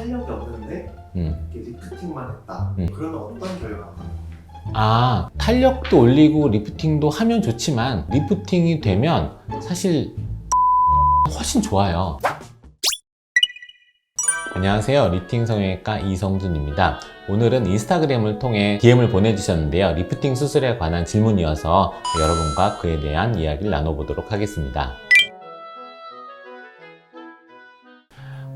탄력이 없는데 음. 이렇게 리프팅만 했다. 음. 그러면 어떤 결과가? 아, 탄력도 올리고 리프팅도 하면 좋지만 리프팅이 되면 사실 훨씬 좋아요. 안녕하세요. 리프팅 성형외과 이성준입니다. 오늘은 인스타그램을 통해 DM을 보내주셨는데요. 리프팅 수술에 관한 질문이어서 여러분과 그에 대한 이야기를 나눠보도록 하겠습니다.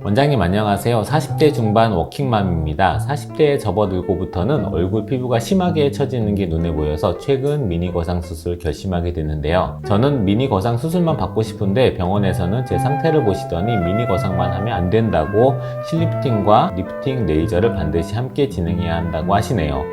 원장님 안녕하세요. 40대 중반 워킹맘입니다. 40대에 접어들고부터는 얼굴 피부가 심하게 처지는 게 눈에 보여서 최근 미니 거상 수술 결심하게 됐는데요. 저는 미니 거상 수술만 받고 싶은데 병원에서는 제 상태를 보시더니 미니 거상만 하면 안 된다고 실리프팅과 리프팅 레이저를 반드시 함께 진행해야 한다고 하시네요.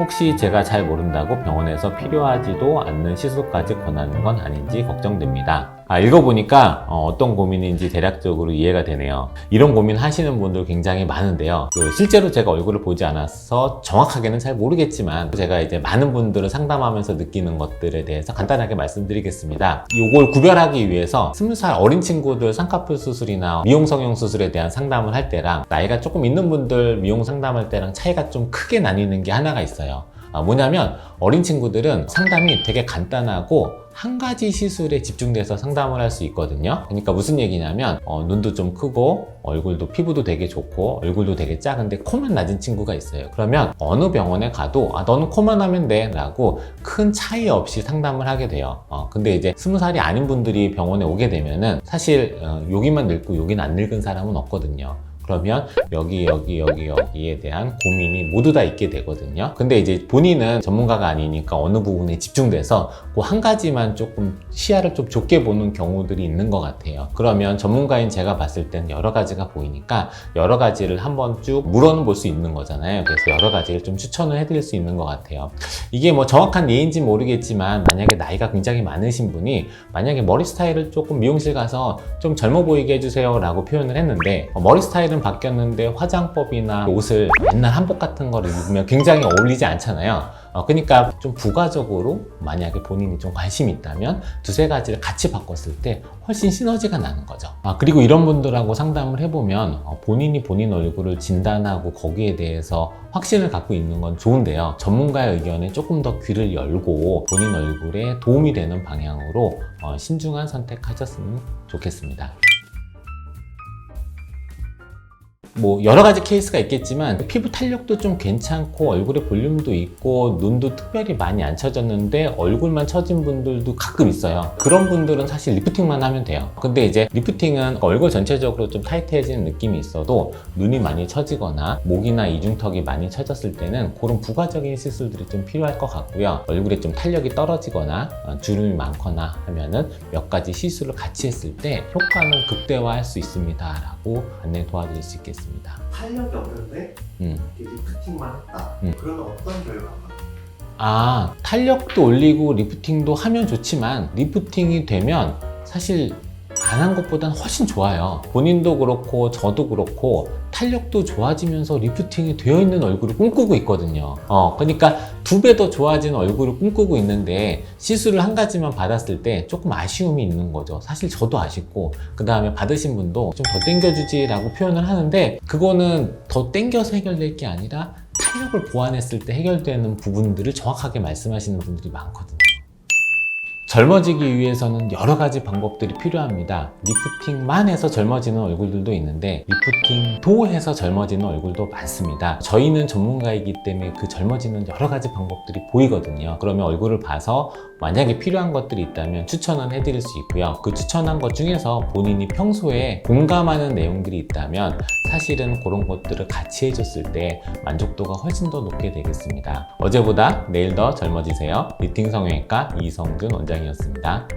혹시 제가 잘 모른다고 병원에서 필요하지도 않는 시술까지 권하는 건 아닌지 걱정됩니다. 아, 읽어보니까 어, 떤 고민인지 대략적으로 이해가 되네요. 이런 고민 하시는 분들 굉장히 많은데요. 그 실제로 제가 얼굴을 보지 않아서 정확하게는 잘 모르겠지만 제가 이제 많은 분들을 상담하면서 느끼는 것들에 대해서 간단하게 말씀드리겠습니다. 이걸 구별하기 위해서 20살 어린 친구들 쌍꺼풀 수술이나 미용 성형 수술에 대한 상담을 할 때랑 나이가 조금 있는 분들 미용 상담할 때랑 차이가 좀 크게 나뉘는 게 하나가 있어요. 아, 뭐냐면 어린 친구들은 상담이 되게 간단하고 한 가지 시술에 집중돼서 상담을 할 수 있거든요. 그러니까 무슨 얘기냐면 어, 눈도 좀 크고 얼굴도 피부도 되게 좋고 얼굴도 되게 작은데 코만 낮은 친구가 있어요. 그러면 어느 병원에 가도 아 너는 코만 하면 돼 라고 큰 차이 없이 상담을 하게 돼요. 어, 근데 이제 스무 살이 아닌 분들이 병원에 오게 되면은 사실 어, 여기만 늙고 여기는 안 늙은 사람은 없거든요. 그러면 여기 여기 여기 여기에 대한 고민이 모두 다 있게 되거든요. 근데 이제 본인은 전문가가 아니니까 어느 부분에 집중돼서 그 한 가지만 조금 시야를 좀 좁게 보는 경우들이 있는 것 같아요. 그러면 전문가인 제가 봤을 땐 여러 가지가 보이니까 여러 가지를 한번 쭉 물어는 볼수 있는 거잖아요. 그래서 여러 가지를 좀 추천을 해드릴 수 있는 것 같아요. 이게 뭐 정확한 예인지 모르겠지만 만약에 나이가 굉장히 많으신 분이 만약에 머리 스타일을 조금 미용실 가서 좀 젊어 보이게 해주세요 라고 표현을 했는데 어, 머리 스타일은 바뀌었는데 화장법이나 옷을 맨날 한복 같은 거를 입으면 굉장히 어울리지 않잖아요 어, 그러니까 좀 부가적으로 만약에 본인이 좀 관심이 있다면 두세 가지를 같이 바꿨을 때 훨씬 시너지가 나는 거죠. 아, 그리고 이런 분들하고 상담을 해보면 어, 본인이 본인 얼굴을 진단하고 거기에 대해서 확신을 갖고 있는 건 좋은데요. 전문가의 의견에 조금 더 귀를 열고 본인 얼굴에 도움이 되는 방향으로 어, 신중한 선택하셨으면 좋겠습니다. 뭐 여러 가지 케이스가 있겠지만 피부 탄력도 좀 괜찮고 얼굴에 볼륨도 있고 눈도 특별히 많이 안 처졌는데 얼굴만 처진 분들도 가끔 있어요. 그런 분들은 사실 리프팅만 하면 돼요. 근데 이제 리프팅은 얼굴 전체적으로 좀 타이트해지는 느낌이 있어도 눈이 많이 처지거나 목이나 이중턱이 많이 처졌을 때는 그런 부가적인 시술들이 좀 필요할 것 같고요. 얼굴에 좀 탄력이 떨어지거나 어, 주름이 많거나 하면은 몇 가지 시술을 같이 했을 때 효과는 극대화할 수 있습니다 라고 안내 도와드릴 수 있겠습니다 탄력이 없는데 음. 리프팅만 했다. 음. 그러면 어떤 결과가? 아, 탄력도 올리고 리프팅도 하면 좋지만 리프팅이 되면 사실 안한 것보다는 훨씬 좋아요. 본인도 그렇고 저도 그렇고 탄력도 좋아지면서 리프팅이 되어 있는 얼굴을 꿈꾸고 있거든요. 어, 그러니까 두 배 더 좋아진 얼굴을 꿈꾸고 있는데 시술을 한 가지만 받았을 때 조금 아쉬움이 있는 거죠. 사실 저도 아쉽고 그 다음에 받으신 분도 좀 더 땡겨주지라고 표현을 하는데 그거는 더 땡겨서 해결될 게 아니라 탄력을 보완했을 때 해결되는 부분들을 정확하게 말씀하시는 분들이 많거든요. 젊어지기 위해서는 여러 가지 방법들이 필요합니다. 리프팅만 해서 젊어지는 얼굴들도 있는데 리프팅도 해서 젊어지는 얼굴도 많습니다. 저희는 전문가이기 때문에 그 젊어지는 여러 가지 방법들이 보이거든요. 그러면 얼굴을 봐서 만약에 필요한 것들이 있다면 추천은 해드릴 수 있고요. 그 추천한 것 중에서 본인이 평소에 공감하는 내용들이 있다면 사실은 그런 것들을 같이 해줬을 때 만족도가 훨씬 더 높게 되겠습니다. 어제보다 내일 더 젊어지세요. 리팅 성형외과 이성준 원장 이었습니다.